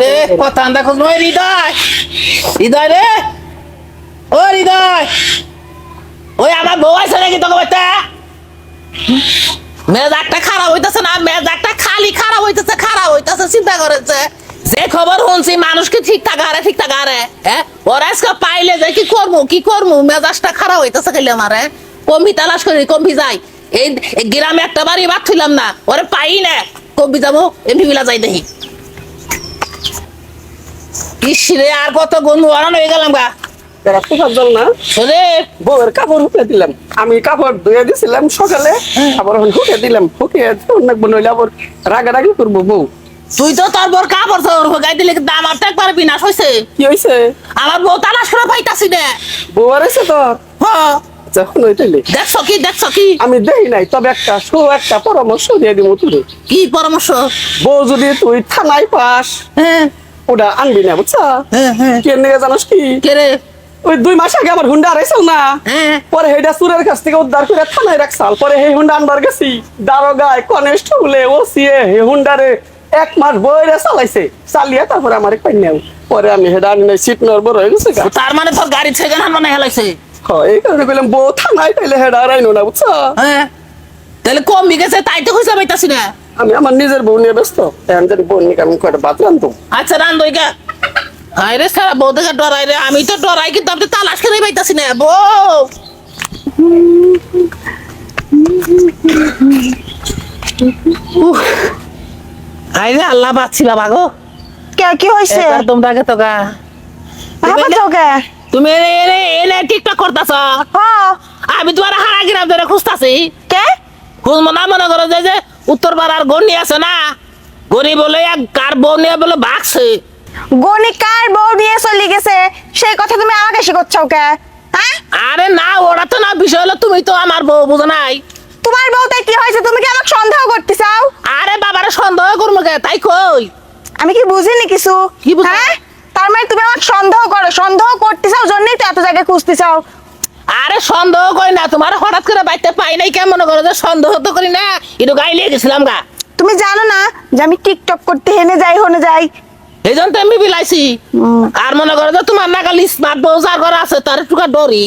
রে, কথা দেখো ওই হৃদয়। হৃদয় রে। ও হৃদয়। ওই আমার বউ আছে নাকি তোকে বাচ্চা মেজাকটা খারাপ হইতেছে না মেজাকটা খালি খারাপ হইতেছে খারাপ হইতেছে, চিন্তা করেছে। যে খবর শুনছি মানুষকে ঠিকঠাক আরে ঠিকঠাক আরে হ্যাঁ ওরা আজকে পাইলে যে কি করব কি করব? মেজাজটা খারাপ হইতেছে খেলে আমারে কমবি তালাশ করি, কমবি যাই। এই গ্রামে একটা বাড়ি বাদ থইলাম না, ওরে পাই না। কমবি যাব এমপি বিলা যাই দেখি। ইসরে আর কত গুণ ওরান হয়ে গেলাম গা। জল না। রে বউয়ের কাপড় হুকে দিলাম। আমি কাপড় ধুয়ে দিছিলাম সকালে আবার এখন হুকে দিলাম। হুকে অনেক নইলে আবার রাগারাগি করব বউ। তুই তো তোর বর কাপড় চোর গাই দিলে তো একবার বিনাশ হয়েছে কি হয়েছে আমার বউ তালাশ করে পাইতাছি না। বউ আর এসে তোর? হ্যাঁ যখন দেখছ কি দেখছ কি? আমি দেখি নাই তবে একটা সু একটা পরামর্শ দিয়ে দিব তুই কি পরামর্শ? বউ যদি তুই থানায় পাস হ্যাঁ। ওটা আনবি না বুঝছা? হ্যাঁ হ্যাঁ। কে নিয়ে জানোস কি? কে রে? ওই দুই মাস আগে আমার হুন্ডা আড়াইছিল না? হ্যাঁ। পরে হেডা সুরের কাছ থেকে উদ্ধার করে থানায় রাখছাল। পরে হে হুন্ডা আনবার গেছি। দারোগায় কনেস্টেবলে ও সিএ হে হুন্ডারে এক মাস বইরে চালাইছে। চালিয়ে তারপরে আমার নেও। পরে আমি হেডা আনি নাই সিট নড়বর হয়ে গেছে তার মানে তোর গাড়ি সেকেন্ড হ্যান্ড মানে হেলাইছে? এই কারণে কইলাম বউ থানায় পাইলে হেডা আর আইনো না বুঝছ? হ্যাঁ। তাহলে কম গেছে তাই তো খুঁজে পাইতাছি না। আমি আমার নিজের বউ নিয়ে ব্যস্ত। এখন যদি বউ নিয়ে আমি কয়টা বাদ রান্ধব আচ্ছা রান দইকা হায় রে সারা বউ দেখে ডরাই রে। আমি তো ডরাই কিন্তু আপনি তালাশ করে পাইতাছি না বউ। হায় রে আল্লাহ বাঁচছি বাবা গো। কে কি হয়েছে তোমরা আগে তো গা। আমার চোখে তুমি এনে এনে এনে টিকটক করতেছ? হ্যাঁ। আমি তোমার হারা গ্রাম ধরে খুঁজতাছি। কে? খুঁজবো না মনে করো যে উত্তর পাড়ার গন্ডি আছে না? গনি বলে এক কার বউ নিয়ে বলে বাঘছে? গনি কার বউ নিয়ে চলে গেছে? সেই কথা তুমি আমাকে শিখাচ্ছ কে? হ্যাঁ? আরে না ওরা তো না বিষয় হলো তুমি তো আমার বউ বুঝো নাই। তোমার বউতে কি হয়েছে? তুমি কি আমাকে সন্দেহ করতে চাও? আরে বাবারে সন্দেহ করব কে? তাই কই? আমি কি বুঝিনি কিছু? কি বুঝো? হ্যাঁ? তার মানে তুমি আমাকে সন্দেহ করো। সন্দেহ করতে চাও জন্যই তো এত জায়গায় খুঁজতে চাও। আরে সন্দেহ করি না তোমার হঠাৎ করে বাইতে পাই নাই কেন? মনে করো যে সন্দেহ তো করি না একটু গাইলিয়ে গেছিলাম গা। তুমি জানো না যে আমি টিকটক করতে হেনে যাই হনে যাই। এই জন্য তো আমি বিলাইছি। আর মনে করো যে তোমার নাগাল স্মার্ট বউ যার ঘরে আছে তার একটু ডরি।